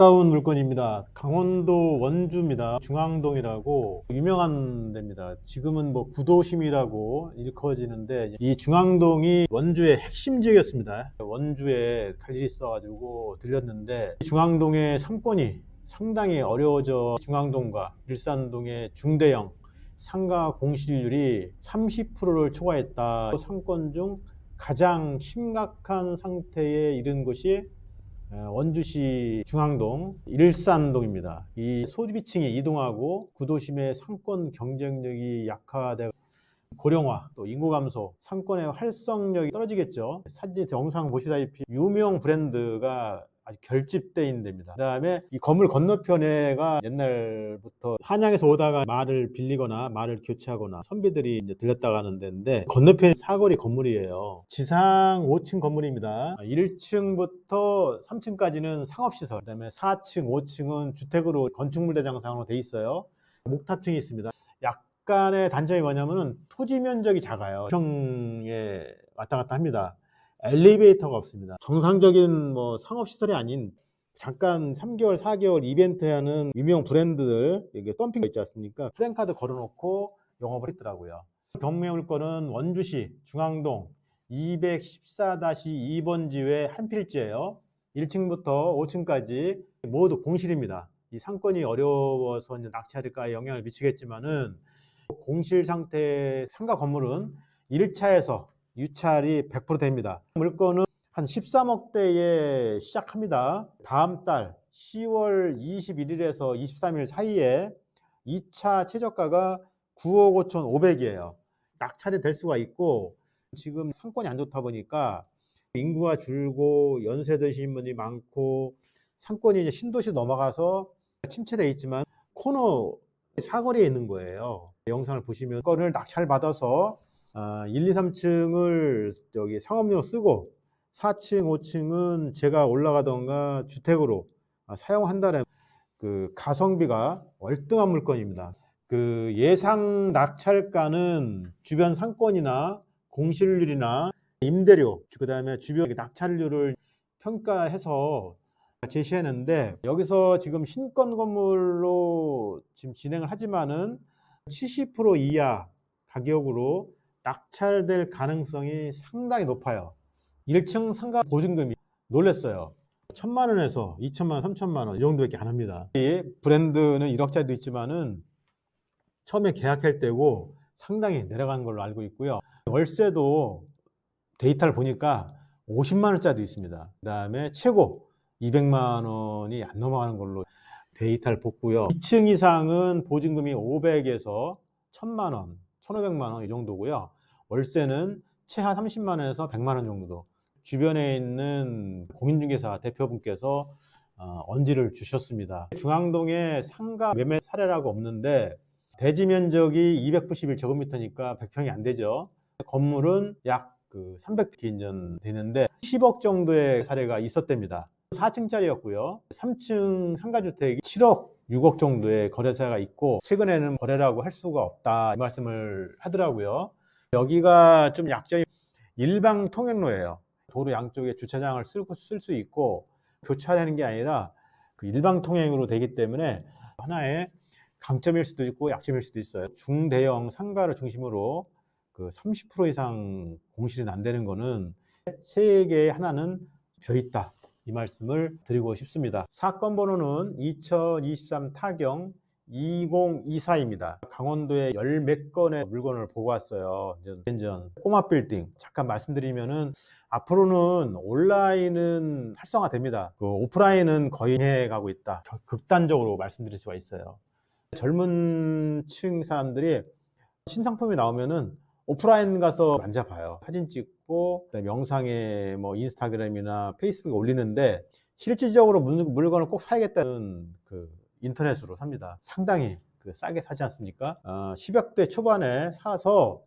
아까운 물건입니다. 강원도 원주입니다. 중앙동이라고 유명한 데입니다. 지금은 뭐 구도심이라고 일컬어지는데 이 중앙동이 원주의 핵심 지역이었습니다. 원주에 갈 일이 있어가지고 들렸는데 중앙동의 상권이 상당히 어려워져 중앙동과 일산동의 중대형 상가 공실률이 30%를 초과했다. 상권 중 가장 심각한 상태에 이른 어, 원주시 중앙동 일산동입니다. 이 소비층이 이동하고 구도심의 상권 경쟁력이 약화되고 고령화, 또 인구 감소, 상권의 활성력이 떨어지겠죠. 사진 영상 보시다시피 유명 브랜드가 아주 결집돼 있는 데입니다. 그다음에 이 건물 건너편에가 옛날부터 한양에서 오다가 말을 빌리거나 말을 교체하거나 선비들이 이제 들렸다 가는 데인데 건너편 사거리 건물이에요. 지상 5층 건물입니다. 1층부터 3층까지는 상업시설, 그다음에 4층, 5층은 주택으로 건축물 대장상으로 돼 있어요. 목탑층이 있습니다. 약간의 단점이 뭐냐면은 토지 면적이 작아요. 평에 왔다 갔다 합니다. 엘리베이터가 없습니다. 정상적인 뭐 상업시설이 아닌 잠깐 3개월, 4개월 이벤트 하는 유명 브랜드들, 이게 덤핑 있지 않습니까? 프랜카드 걸어놓고 영업을 했더라고요. 경매 물건은 원주시 중앙동 214-2번지의 한 필지예요. 1층부터 5층까지 모두 공실입니다. 이 상권이 어려워서 이제 낙찰일까에 영향을 미치겠지만은 공실 상태 상가 건물은 1차에서 유찰이 100% 됩니다. 물건은 한 13억대에 시작합니다. 다음 달 10월 21일에서 23일 사이에 2차 최저가가 9억 5천 5백이에요. 낙찰이 될 수가 있고 지금 상권이 안 좋다 보니까 인구가 줄고 연세 드신 분이 많고 상권이 이제 신도시 넘어가서 침체돼 있지만 코너 사거리에 있는 거예요. 영상을 보시면 건을 낙찰 받아서 아, 1, 2, 3층을 여기 상업용으로 쓰고 4층, 5층은 제가 올라가던가 주택으로 아, 사용한다는 그 가성비가 월등한 물건입니다. 그 예상 낙찰가는 주변 상권이나 공실률이나 임대료, 그 다음에 주변 낙찰률을 평가해서 제시했는데 여기서 지금 신권 건물로 지금 진행을 하지만은 70% 이하 가격으로 낙찰될 가능성이 상당히 높아요. 1층 상가 보증금이 놀랬어요. 천만 원에서 2천만 원, 3천만 원 이 정도밖에 안 합니다. 이 브랜드는 1억짜리도 있지만은 처음에 계약할 때고 상당히 내려간 걸로 알고 있고요. 월세도 데이터를 보니까 50만 원짜리도 있습니다. 그다음에 최고 200만 원이 안 넘어가는 걸로 데이터를 봤고요. 2층 이상은 보증금이 500에서 1000만 원, 1500만 원 이 정도고요. 월세는 최하 30만 원에서 100만 원 정도. 주변에 있는 공인중개사 대표분께서 어, 언지를 주셨습니다. 중앙동에 상가 매매 사례라고 없는데 대지 면적이 291제곱미터니까 100평이 안 되죠. 건물은 약 그 300평 인전 되는데 10억 정도의 사례가 있었답니다. 4층짜리였고요. 3층 상가주택이 7억, 6억 정도의 거래사가 있고 최근에는 거래라고 할 수가 없다 이 말씀을 하더라고요. 여기가 좀 약점이 일방 통행로예요. 도로 양쪽에 주차장을 쓸 수 있고 교차하는 게 아니라 그 일방 통행으로 되기 때문에 하나의 강점일 수도 있고 약점일 수도 있어요. 중대형 상가를 중심으로 그 30% 이상 공실이 안 되는 거는 세계에 하나는 벼 있다. 이 말씀을 드리고 싶습니다. 사건 번호는 2023 타경 2024입니다. 강원도에 열 몇 건의 물건을 보고 왔어요. 전 꼬마 빌딩. 잠깐 말씀드리면은 앞으로는 온라인은 활성화됩니다. 그 오프라인은 거의 해가고 있다. 극단적으로 말씀드릴 수가 있어요. 젊은 층 사람들이 신상품이 나오면은 오프라인 가서 만져봐요. 사진 찍고 영상에 뭐 인스타그램이나 페이스북에 올리는데 실질적으로 물- 물건을 꼭 사야겠다는 그 인터넷으로 삽니다. 상당히 그 싸게 사지 않습니까? 어, 10억대 초반에 사서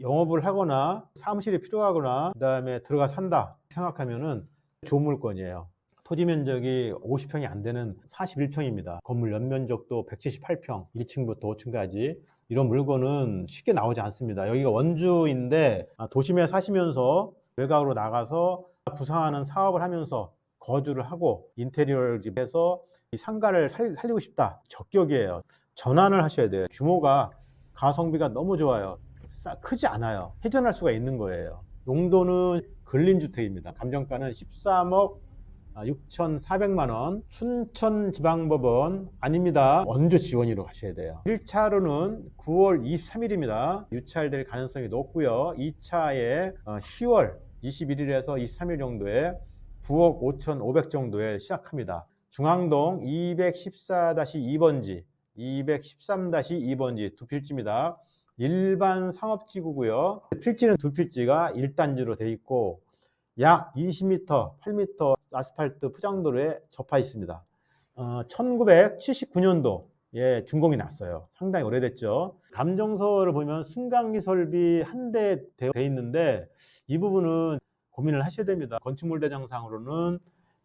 영업을 하거나 사무실이 필요하거나 그 다음에 들어가 산다 생각하면은 좋은 물건이에요. 토지 면적이 50평이 안 되는 41평입니다. 건물 연면적도 178평, 1층부터 5층까지 이런 물건은 쉽게 나오지 않습니다. 여기가 원주인데 아, 도심에 사시면서 외곽으로 나가서 구상하는 사업을 하면서 거주를 하고 인테리어를 해서 이 상가를 살, 살리고 싶다. 적격이에요. 전환을 하셔야 돼요. 규모가 가성비가 너무 좋아요. 싸- 크지 않아요. 회전할 수가 있는 거예요. 용도는 근린주택입니다. 감정가는 13억 6,400만 원. 춘천지방법원 아닙니다. 원주 지원이로 가셔야 돼요. 1차로는 9월 23일입니다. 유찰될 가능성이 높고요. 2차에 10월 21일에서 23일 정도에 9억 5,500 정도에 시작합니다. 중앙동 214-2번지, 213-2번지 두 필지입니다. 일반 상업지구고요. 필지는 두 필지가 1단지로 돼 있고 약 20m, 8m 아스팔트 포장도로에 접하 있습니다. 어, 1979년도 에 준공이 났어요. 상당히 오래됐죠. 감정서를 보면 승강기 설비 한대 되어 있는데 이 부분은 고민을 하셔야 됩니다. 건축물 대장상으로는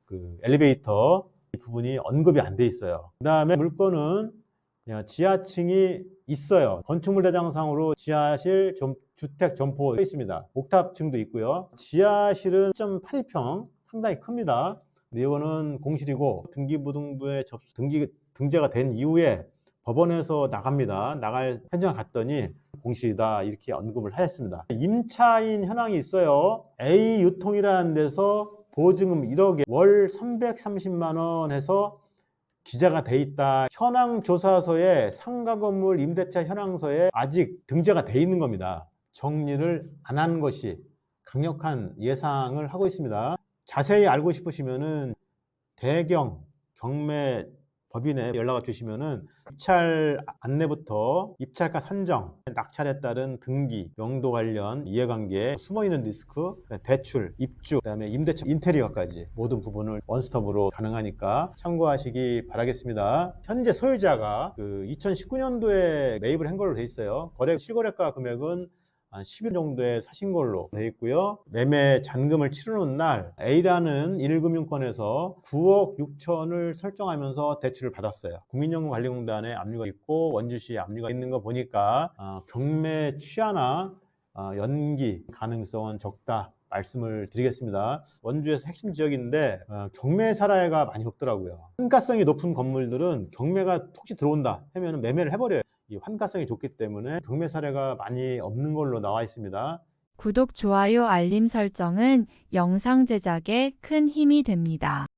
그 엘리베이터 이 부분이 언급이 안 돼 있어요. 그 다음에 물건은 지하층이 있어요. 건축물 대장상으로 지하실 점- 주택 점포 써 있습니다. 옥탑층도 있고요. 지하실은 1.82평 상당히 큽니다. 근데 이거는 공실이고 등기부등부에 접수 등기 등재가 된 이후에 법원에서 나갑니다. 나갈 현장 갔더니 공실이다 이렇게 언급을 하였습니다. 임차인 현황이 있어요. A 유통이라는 데서 보증금 1억에 월 330만 원 해서 기재가 돼 있다. 현황 조사서에 상가 건물 임대차 현황서에 아직 등재가 돼 있는 겁니다. 정리를 안 한 것이 강력한 예상을 하고 있습니다. 자세히 알고 싶으시면은 대경 경매 법인에 연락을 주시면은 입찰 안내부터 입찰가 산정, 낙찰에 따른 등기, 용도 관련 이해관계, 숨어있는 리스크, 대출, 입주, 그다음에 임대차, 인테리어까지 모든 부분을 원스톱으로 가능하니까 참고하시기 바라겠습니다. 현재 소유자가 그 2019년도에 매입을 한 걸로 돼 있어요. 거래 실거래가 금액은 한 10일 정도에 사신 걸로 돼 있고요. 매매 잔금을 치르는 날 A라는 1금융권에서 9억 6천을 설정하면서 대출을 받았어요. 국민연금관리공단에 압류가 있고 원주시에 압류가 있는 거 보니까 어, 경매 취하나 어, 연기 가능성은 적다. 말씀을 드리겠습니다. 원주에서 핵심 지역인데 어, 경매 사례가 많이 없더라고요. 환가성이 높은 건물들은 경매가 혹시 들어온다 하면 매매를 해버려요. 이 환가성이 좋기 때문에 경매 사례가 많이 없는 걸로 나와 있습니다. 구독, 좋아요, 알림 설정은 영상 제작에 큰 힘이 됩니다.